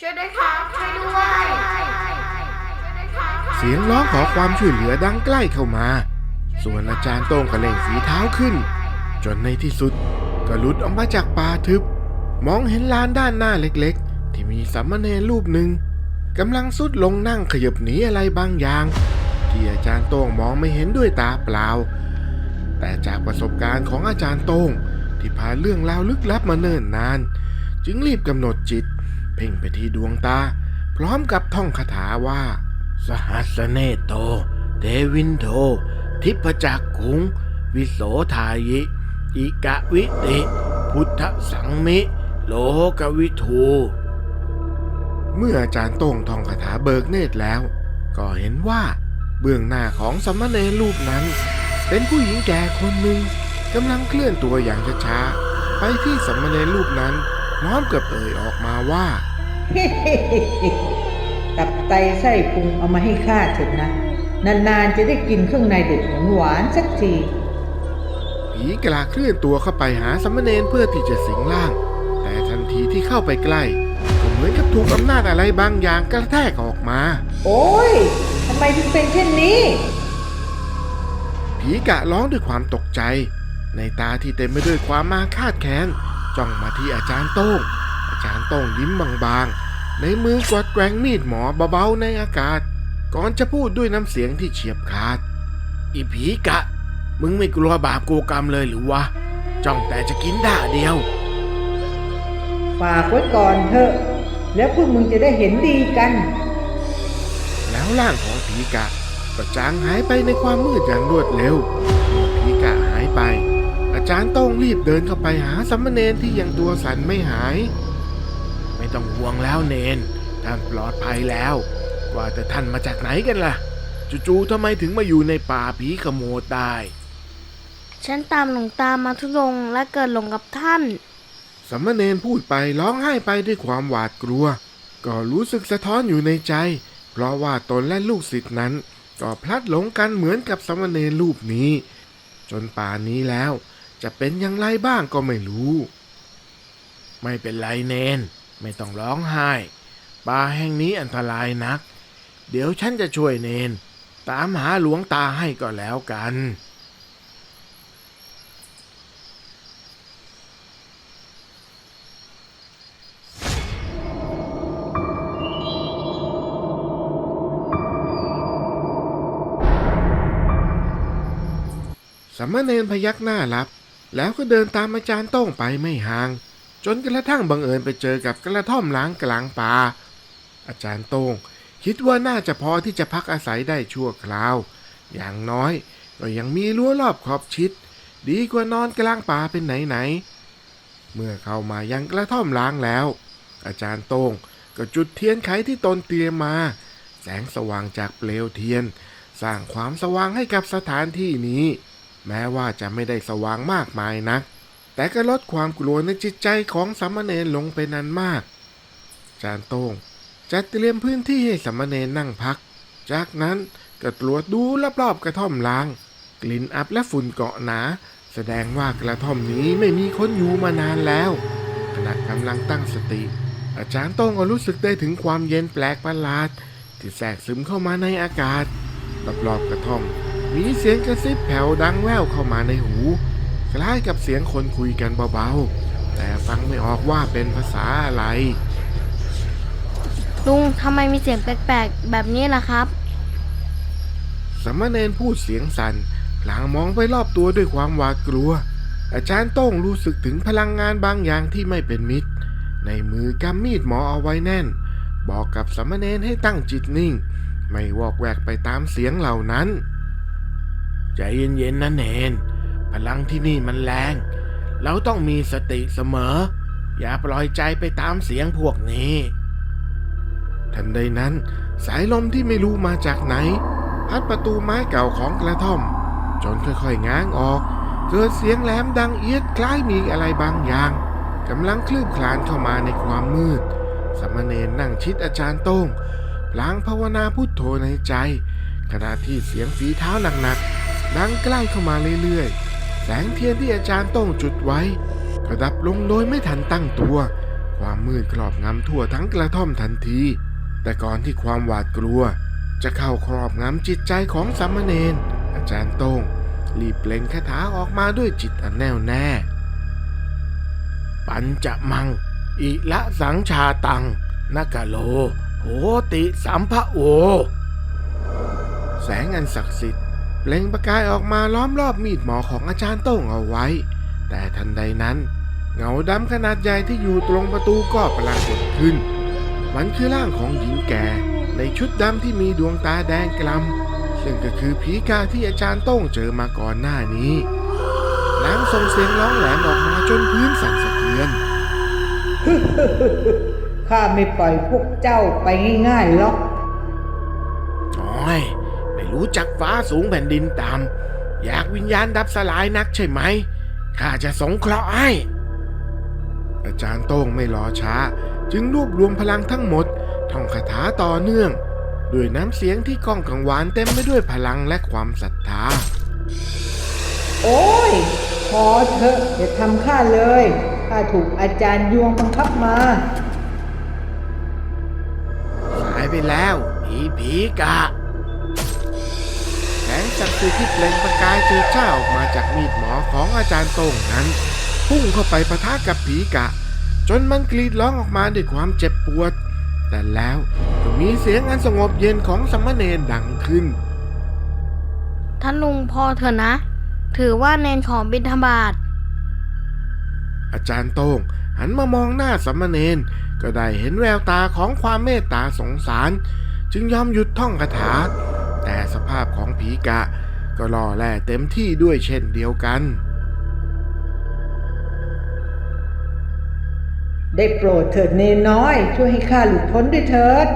ช่วยด้วยครับช่วยด้วยช่วยด้วยเสียงร้องขอความช่วยเหลือดังใกล้เข้ามา ส่วนอาจารย์โต้งก็เล่งฝีเท้าขึ้น จนในที่สุดก็หลุดออกมาจากป่าทึบ มองเห็นลานด้านหน้าเล็กๆ ที่มีสามเณรรูปหนึ่งกำลังสุดลงนั่งขยบหนีอะไรบางอย่าง ที่อาจารย์โต้งมองไม่เห็นด้วยตาเปล่า แต่จากประสบการณ์ของอาจารย์โต้งที่ผ่านเรื่องราวลึกลับมาเนิ่นนาน จึงรีบกำหนดจิต เพ่งไปที่ดวงตา พร้อมกับท่องคาถาว่า สหัสเนโต เทวินโท ทิพจักขุง วิโสทายิ อิกะวิติ พุทธสังมิ โลกวิทูเมื่ออาจารย์โต้งท่องคาถาเบิกเนตรแล้ว ก็เห็นว่าเบื้องหน้าของสามเณรรูปนั้น เป็นผู้หญิงแก่คนหนึ่งกำลังเคลื่อนตัวอย่างช้าๆไปที่สามเณรรูปนั้น พร้อมกับเอ่ยออกมาว่า ตับไตไส้พุงเอามาให้ข้าเถอะนะ นานๆจะได้กินเครื่องในเด็ดหวานๆสักที ผีกลาเคลื่อนตัวเข้าไปหาสามเณรเพื่อที่จะสิงร่าง แต่ทันทีที่เข้าไปใกล้ก็เหมือนกับถูกอำนาจอะไรบางอย่างกระแทกออกมา โอ้ยทำไมถึงเป็นเช่นนี้ ผีกะร้องด้วยความตกใจ ในตาที่เต็มไปด้วยความมาคาดแค้น จ้องมาที่อาจารย์โต้ง อาจารย์โต้งยิ้มบางๆ ในมือกวัดแกว่งมีดหมอเบาๆในอากาศ ก่อนจะพูดด้วยน้ำเสียงที่เฉียบขาด อีผีกะ มึงไม่กลัวบาปกลัวกรรมเลยหรือวะ จ้องแต่จะกินด่าเดียว ฝากไว้ก่อนเถอะ แล้วพวกมึงจะได้เห็นดีกัน แล้วร่างของผีกะก็จางหายไปในความมืดอย่างรวดเร็วเมื่อผีกะหายไปอา จารย์โต้องรีบเดินเข้าไปหาสัมมเนรที่ยังตัวสั่นไม่หาย ไม่ต้องห่วงแล้วเนน ท่านปลอดภัยแล้ว ว่าแต่ท่านมาจากไหนกันล่ะ จู่ๆทำไมถึงมาอยู่ในป่าผีขโมดได้ ฉันตามหลวงตามาทุดงค์และเกิดหลงกับท่าน สัมมเนรพูดไปร้องไห้ไปด้วยความหวาดกลัว ก็รู้สึกสะท้อนอยู่ในใจ เพราะว่าตนและลูกศิษย์นั้น ก็พลัดหลงกันเหมือนกับสัมมเนรรูปนี้ จนป่านนี้แล้ว จะเป็นอย่างไรบ้างก็ไม่รู้ ไม่เป็นไรเนน ไม่ต้องร้องไห้ ป่าแห่งนี้อันตรายนัก เดี๋ยวฉันจะช่วยเนน ตามหาหลวงตาให้ก็แล้วกันสามเณรพยักหน้ารับ แล้วก็เดินตามอาจารย์โต้งไปไม่ห่าง จนกระทั่งบังเอิญไปเจอกับกระท่อมล้างกลางป่า อาจารย์โต้งคิดว่าน่าจะพอที่จะพักอาศัยได้ชั่วคราว อย่างน้อยก็ยังมีรั้วรอบขอบชิด ดีกว่านอนกลางป่าเป็นไหนๆ เมื่อเข้ามายังกระท่อมล้างแล้ว อาจารย์โต้งก็จุดเทียนไขที่ตนเตรียมมา แสงสว่างจากเปลวเทียน สร้างความสว่างให้กับสถานที่นี้ แม้ว่าจะไม่ได้สว่างมากมายนัก แต่ก็ลดความกลัวในจิตใจของสามเณรลงไปนั้นมาก จานโต้งจัดเตรียมพื้นที่ให้สามเณรนั่งพัก จากนั้นก็ตรวจดูรอบๆกระท่อมล้าง กลิ่นอับและฝุ่นเกาะหนา แสดงว่ากระท่อมนี้ไม่มีคนอยู่มานานแล้วขณะกำลังตั้งสติ อาจารย์โต้งก็รู้สึกได้ถึงความเย็นแปลกประหลาด ที่แทรกซึมเข้ามาในอากาศรอบๆกระท่อม มีเสียงกระซิบแผ่วดังแว่วเข้ามาในหู คล้ายกับเสียงคนคุยกันเบาๆ แต่ฟังไม่ออกว่าเป็นภาษาอะไรลุงทำไมมีเสียงแปลกๆ แบบนี้ล่ะครับสามเณรพูดเสียงสัน่นพลางมองไปรอบตัวด้วยความหวาดกลัว อาจารย์โต้งรู้สึกถึงพลังงานบางอย่างที่ไม่เป็นมิตร ในมือกำมีดหมอเอาไว้แน่น บอกกับสามเณรให้ตั้งจิตนิ่ง ไม่วอกแวกไปตามเสียงเหล่านั้น ใจเย็นๆนะเนน พลังที่นี่มันแรง เราต้องมีสติเสมอ อย่าปล่อยใจไปตามเสียงพวกนี้ ทันใดนั้น สายลมที่ไม่รู้มาจากไหน พัดประตูไม้เก่าของกระท่อม จนค่อยๆง้างออก เกิดเสียงแหลมดังเอียดคล้ายมีอะไรบางอย่างกำลังคลืบคลานเข้ามาในความมืดสามเณรนั่งชิดอาจารย์โต้งพลางภาวนาพุทโธในใจ ขณะที่เสียงฝีเท้าหนักๆ ดังใกล้เข้ามาเรื่อยๆ แสงเทียนที่อาจารย์โต้งจุดไว้ก็ดับลงโดยไม่ทันตั้งตัว ความมืดครอบงำทั่วทั้งกระท่อมทันที แต่ก่อนที่ความหวาดกลัว จะเข้าครอบงำจิตใจของสามเณรอาจารย์โต้งรีบเปล่งคาถาออกมาด้วยจิตอันแน่วแน่ ปัญจมัง อิละสังชาตังนกะโล โหติสัมภะโอแสงอันศักดิ์สิทธิ์ เปล่งประกายออกมาล้อมรอบมีดหมอของอาจารย์โต้งเอาไว้ แต่ทันใดนั้น เงาดำขนาดใหญ่ที่อยู่ตรงประตูก็ปรากฏขึ้น มันคือร่างของหญิงแก่ ในชุดดำที่มีดวงตาแดงกล้ำซึ่งก็คือผีกาที่อาจารย์โต้งเจอมาก่อนหน้านี้นางส่งเสียงร้องแหลมออกมาจนพื้นสั่นสะเทือนข้าไม่ปล่อยพวกเจ้าไปง่ายๆหรอกน้อยไม่ รู้จักฟ้าสูงแผ่นดินต่ำอยากวิญญาณดับสลายนักใช่ไหมข้าจะสงเคราะห์ให้ อาจารย์โต้งไม่รอช้า จึงรวบรวมพลังทั้งหมดท่องคาถาต่อเนื่อง ด้วยน้ำเสียงที่ก้องกังวานเต็มไปด้วยพลังและความศรัทธา โอ้ย พอเถอะอย่าทำข้าเลยข้าถูกอาจารย์ยวงบังคับมาสายไปแล้วผีผีกะแสง ศักดิ์สิทธิ์ที่เปล่งประกายเจอเจ้าออกมาจากมีดหมอของอาจารย์โต้งนั้น พุ่งเข้าไปปะทะกับผีกะ จนมันกรีดร้องออกมาด้วยความเจ็บปวด แต่แล้วก็มีเสียงอันสงบเย็นของสามเณรดังขึ้นท่านลุงพอเถอะนะ ถือว่าเนนของบิณฑบาตอาจารย์โต้งหันมามองหน้าสามเณรก็ได้เห็นแววตาของความเมตตาสงสาร จึงยอมหยุดท่องคาถา แต่สภาพของผีกะก็ล่อแร่เต็มที่ด้วยเช่นเดียวกัน ได้โปรดเถิดเนนน้อย ช่วยให้ข้าหลุดพ้นด้วยเถิด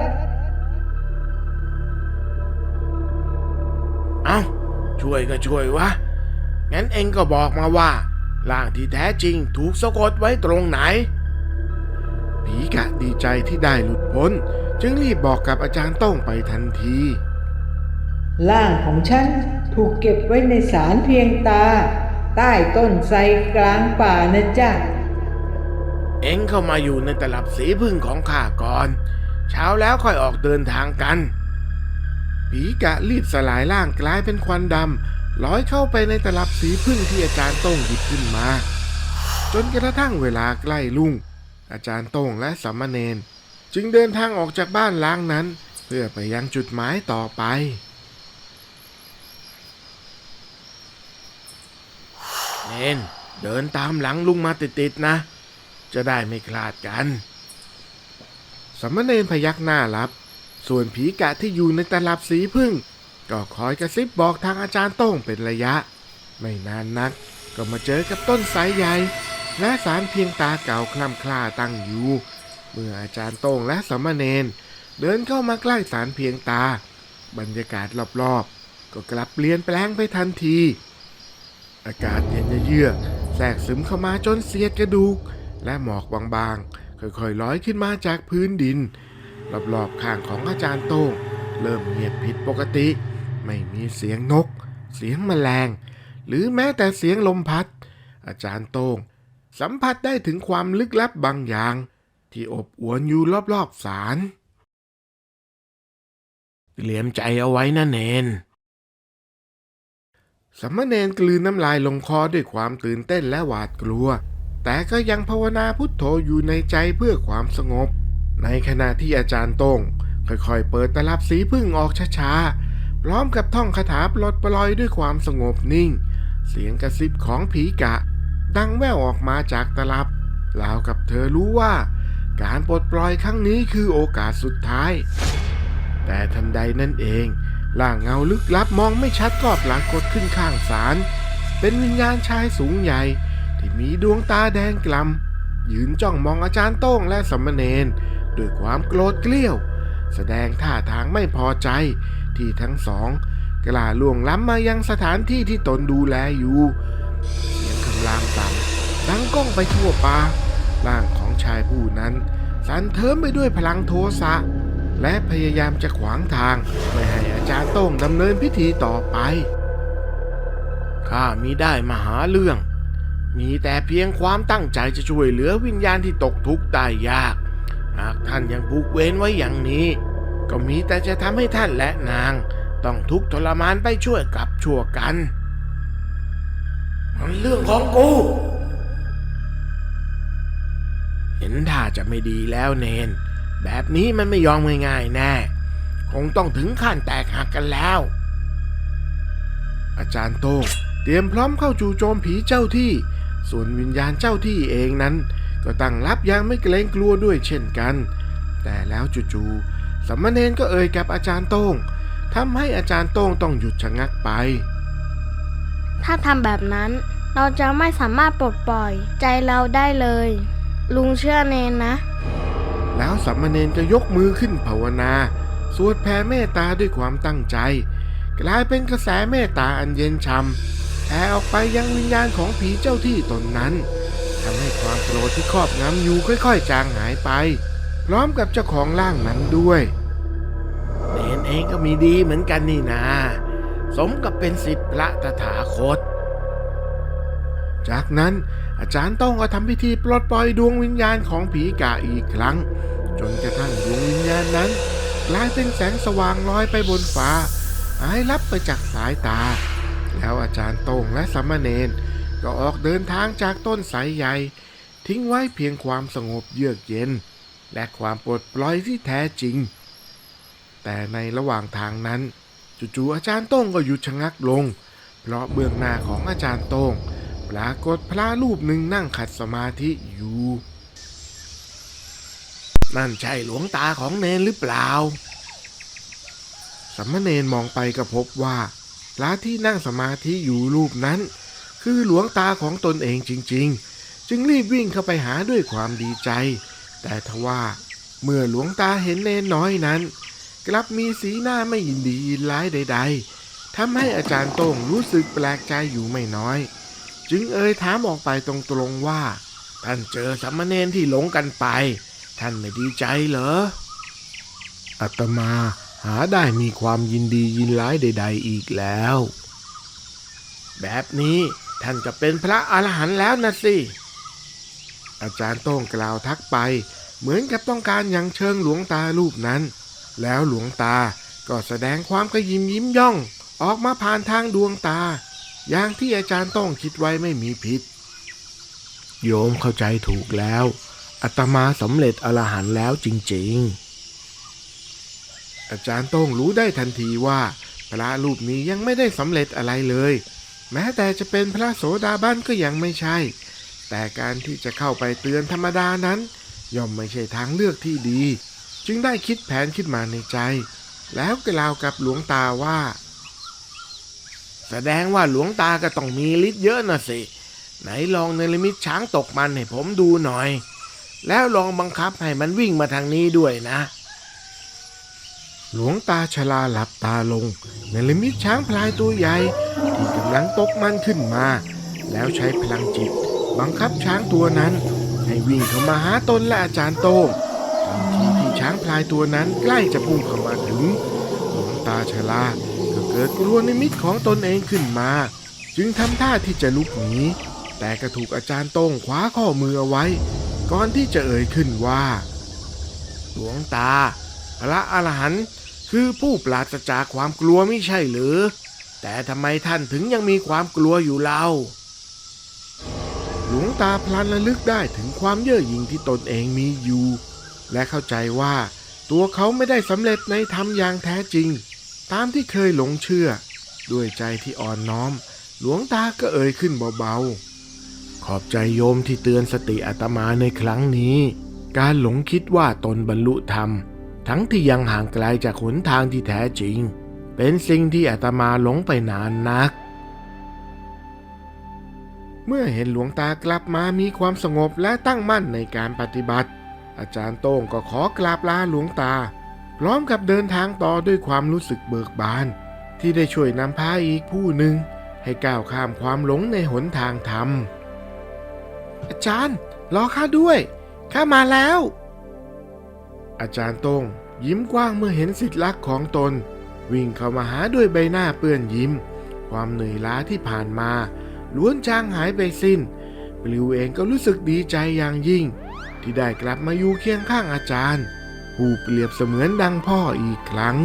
เอา้า ช่วยก็ช่วยวะ งั้นเองก็บอกมาว่าร่างที่แท้จริงถูกสะกดไว้ตรงไหน ผีกะดีใจที่ได้หลุดพ้น จึงรีบบอกกับอาจารย์โต้งไปทันที ร่างของฉันถูกเก็บไว้ในสารเพียงตา ใต้ต้นไทรกลางป่านะจ๊ะ เอ็งเข้ามาอยู่ในตลับสีพึ่งของข้าก่อน เช้าแล้วค่อยออกเดินทางกัน ผีกะรีบสลายร่างกลายเป็นควันดำลอยเข้าไปในตลับสีพึ่งที่อาจารย์โต้งหยิบขึ้นมา จนกระทั่งเวลาใกล้ลุ่ง อาจารย์โต้งและสัมเนนจึงเดินทางออกจากบ้านล้างนั้น เพื่อไปยังจุดหมายต่อไป น เดินตามหลังลุงมาติดๆนะ จะได้ไม่คลาดกันสามเณรพยักหน้ารับ ส่วนผีกะที่อยู่ในตลับสีพึ่ง ก็คอยกระซิบบอกทางอาจารย์โต้งเป็นระยะ ไม่นานนัก ก็มาเจอกับต้นไทรใหญ่และสารเพียงตาเก่าคล่ำคล่าตั้งอยู่ เมื่ออาจารย์โต้งและสามเณรเดินเข้ามาใกล้สารเพียงตา บรรยากาศรอบๆ ก็กลับเปลี่ยนแปลงไปทันที อากาศเย็น เยือแทรกซึมเข้ามาจนเสียดกระดูก และหมอกบางๆ ค่อยๆลอยขึ้นมาจากพื้นดิน รอบๆข้างของอาจารย์โต้งเริ่มเงียบผิดปกติ ไม่มีเสียงนก เสียงแมลง หรือแม้แต่เสียงลมพัด อาจารย์โต้งสัมผัสได้ถึงความลึกลับบางอย่าง ที่อบอวนอยู่รอบๆศาลเตรียมใจเอาไว้นะเนน สามเณรกลืนน้ำลายลงคอด้วยความตื่นเต้นและหวาดกลัว แต่ก็ยังภาวนาพุทโธอยู่ในใจเพื่อความสงบ ในขณะที่อาจารย์โต้งค่อยๆ เปิดตลับสีพึ่งออกช้าๆ พร้อมกับท่องคาถาปลดปล่อยด้วยความสงบนิ่ง เสียงกระซิบของผีกะ ดังแว่วออกมาจากตลับราวกับเธอรู้ว่า การปลดปล่อยครั้งนี้คือโอกาสสุดท้าย แต่ทันใดนั่นเอง ร่างเงาลึกลับมองไม่ชัดก็ปรากฏขึ้นข้างศาลเป็นวิญญาณชายสูงใหญ่ ที่มีดวงตาแดงกล่ำยืนจ้องมองอาจารย์โต้งและสมณเณรด้วยความโกรธเกลี้ยว แสดงท่าทางไม่พอใจที่ทั้งสองกล้าล่วงล้ำมายังสถานที่ที่ตนดูแลอยู่ เสียงคำรามต่ำดังก้องไปทั่วป่าร่างของชายผู้นั้น สั่นเทิมไปด้วยพลังโทสะ และพยายามจะขวางทางไม่ให้อาจารย์โต้งดำเนินพิธีต่อไป ข้ามิได้มาหาเรื่องมมีแต่เพียงความตั้งใจจะช่วยเหลือวิญญาณที่ตกทุกข์ได้ยาก หากท่านยังผูกเวรไว้อย่างนี้ ก็มีแต่จะทำให้ท่านและนาง ต้องทุกข์ทรมานไปช่วยกับชั่วกัน มันเรื่องของกูเห็นท่าจะไม่ดีแล้วเนน แบบนี้มันไม่ยอมง่ายๆแน่ คงต้องถึงขั้นแตกหักกันแล้ว อาจารย์โต้งเตรียมพร้อมเข้าจู่โจมผีเจ้าที่ ส่วนวิญญาณเจ้าที่เองนั้น ก็ตั้งรับอย่างไม่เกรงกลัวด้วยเช่นกัน แต่แล้วจู่ๆสามเณรก็เอ่ยกับอาจารย์โต้งทำให้อาจารย์โต้งต้องหยุดชะงักไป ถ้าทำแบบนั้นเราจะไม่สามารถปลดปล่อยใจเราได้เลย ลุงเชื่อเนนนะ แล้วสัมมเนนก็ยกมือขึ้นภาวนา สวดแผ่เมตตาด้วยความตั้งใจ กลายเป็นกระแสเมตตาอันเย็นช่ำแผ่ออกไปยังวิญญาณของผีเจ้าที่ตนนั้นทำให้ความโกรธที่ครอบงำอยู่ค่อย ๆ จางหายไป พร้อมกับเจ้าของร่างนั้นด้วยเนนเองก็มีดีเหมือนกันนี่นา สมกับเป็นสิทธิพระตถาคต จากนั้นอาจารย์ต้องก็ทำพิธีปลดปล่อยดวงวิญญาณของผีกะอีกครั้ง จนกระทั่งดวงวิญญาณนั้นกลายเป็นแสงสว่างลอยไปบนฟ้าหายลับไปจากสายตา แล้วอาจารย์โต้งและสัมมาเนนก็ออกเดินทางจากต้นไทรใหญ่ ทิ้งไว้เพียงความสงบเยือกเย็น และความปลดปล่อยที่แท้จริง แต่ในระหว่างทางนั้น จู่ๆอาจารย์โต้งก็หยุดชะงักลง เพราะเบื้องหน้าของอาจารย์โต้ง ปรากฏพระรูปหนึ่งนั่งขัดสมาธิอยู่ นั่นใช่หลวงตาของเนนหรือเปล่าสัมมเนนมองไปก็พบว่าพระที่นั่งสมาธิอยู่รูปนั้น คือหลวงตาของตนเองจริง ๆ จึงรีบวิ่งเข้าไปหาด้วยความดีใจ แต่ทว่าเมื่อหลวงตาเห็นเนนน้อยนั้น กลับมีสีหน้าไม่ยินดียินร้ายใด ๆทำให้อาจารย์โต้งรู้สึกแปลกใจอยู่ไม่น้อย จึงเอ่ยถามออกไปตรงๆว่า ท่านเจอสามเณรที่หลงกันไป ท่านไม่ดีใจเหรออาตมาหาได้มีความยินดียินร้ายใด ๆ อีกแล้ว แบบนี้ท่านก็เป็นพระอรหันต์แล้วนะสิ อาจารย์โต้งกล่าวทักไป เหมือนกับต้องการยังเชิงหลวงตารูปนั้น แล้วหลวงตาก็แสดงความกระยิมยิ้มย่อง ออกมาผ่านทางดวงตา อย่างที่อาจารย์ต้องคิดไว้ไม่มีผิด โยมเข้าใจถูกแล้วอาตมาสำเร็จอรหันต์แล้วจริง ๆ อาจารย์ต้องรู้ได้ทันทีว่า พระรูปนี้ยังไม่ได้สำเร็จอะไรเลย แม้แต่จะเป็นพระโสดาบันก็ยังไม่ใช่ แต่การที่จะเข้าไปเตือนธรรมดานั้น ย่อมไม่ใช่ทางเลือกที่ดี จึงได้คิดแผนขึ้นมาในใจ แล้วกล่าวกับหลวงตาว่า แสดงว่าหลวงตาก็ต้องมีฤทธิ์เยอะนะสิ ไหนลองเนรมิตช้างตกมันให้ผมดูหน่อย แล้วลองบังคับให้มันวิ่งมาทางนี้ด้วยนะ หลวงตาชลาหลับตาลงเนรมิตช้างพลายตัวใหญ่ที่กำลังตกมันขึ้นมา แล้วใช้พลังจิต บังคับช้างตัวนั้น ให้วิ่งเข้ามาหาตนและอาจารย์โต้งทันทีที่ช้างพลายตัวนั้นใกล้จะพุ่งเข้ามาถึง หลวงตาชลา ก็เกิดกลัวนิมิตของตนเองขึ้นมา จึงทำท่าที่จะลุกหนีแต่ก็ถูกอาจารย์โต้งคว้าข้อมือเอาไว้ ก่อนที่จะเอ่ยขึ้นว่า หลวงตา พระอรหันต์คือผู้ปราศจากความกลัวไม่ใช่หรือ แต่ทำไมท่านถึงยังมีความกลัวอยู่เล่าหลวงตาพลันระลึกได้ถึงความเย่อหยิ่งที่ตนเองมีอยู่ และเข้าใจว่าตัวเขาไม่ได้สำเร็จในธรรมอย่างแท้จริง ตามที่เคยหลงเชื่อ ด้วยใจที่อ่อนน้อม หลวงตาก็เอ่ยขึ้นเบาๆ ขอบใจโยมที่เตือนสติอาตมาในครั้งนี้ การหลงคิดว่าตนบรรลุธรรม ทั้งที่ยังห่างไกลจากหนทางที่แท้จริง เป็นสิ่งที่อาตมาหลงไปนานนัก เมื่อเห็นหลวงตากลับมามีความสงบและตั้งมั่นในการปฏิบัติ อาจารย์โต้งก็ขอกราบลาหลวงตา พร้อมกับเดินทางต่อด้วยความรู้สึกเบิกบาน ที่ได้ช่วยนำพาอีกผู้หนึ่ง ให้ก้าวข้ามความหลงในหนทางธรรม อาจารย์ รอข้าด้วย ข้ามาแล้ว อาจารย์ตงยิ้มกว้างเมื่อเห็นสิทธิลักษ์ของตน วิ่งเข้ามาหาด้วยใบหน้าเปื้อนยิ้ม ความเหนื่อยล้าที่ผ่านมาล้วนจางหายไปสิน้นปลิวเองก็รู้สึกดีใจอย่างยิ่ง ที่ได้กลับมาอยู่เคียงข้างอาจารย์ ผู้เปรียบเสมือนดังพ่ออีกครั้ง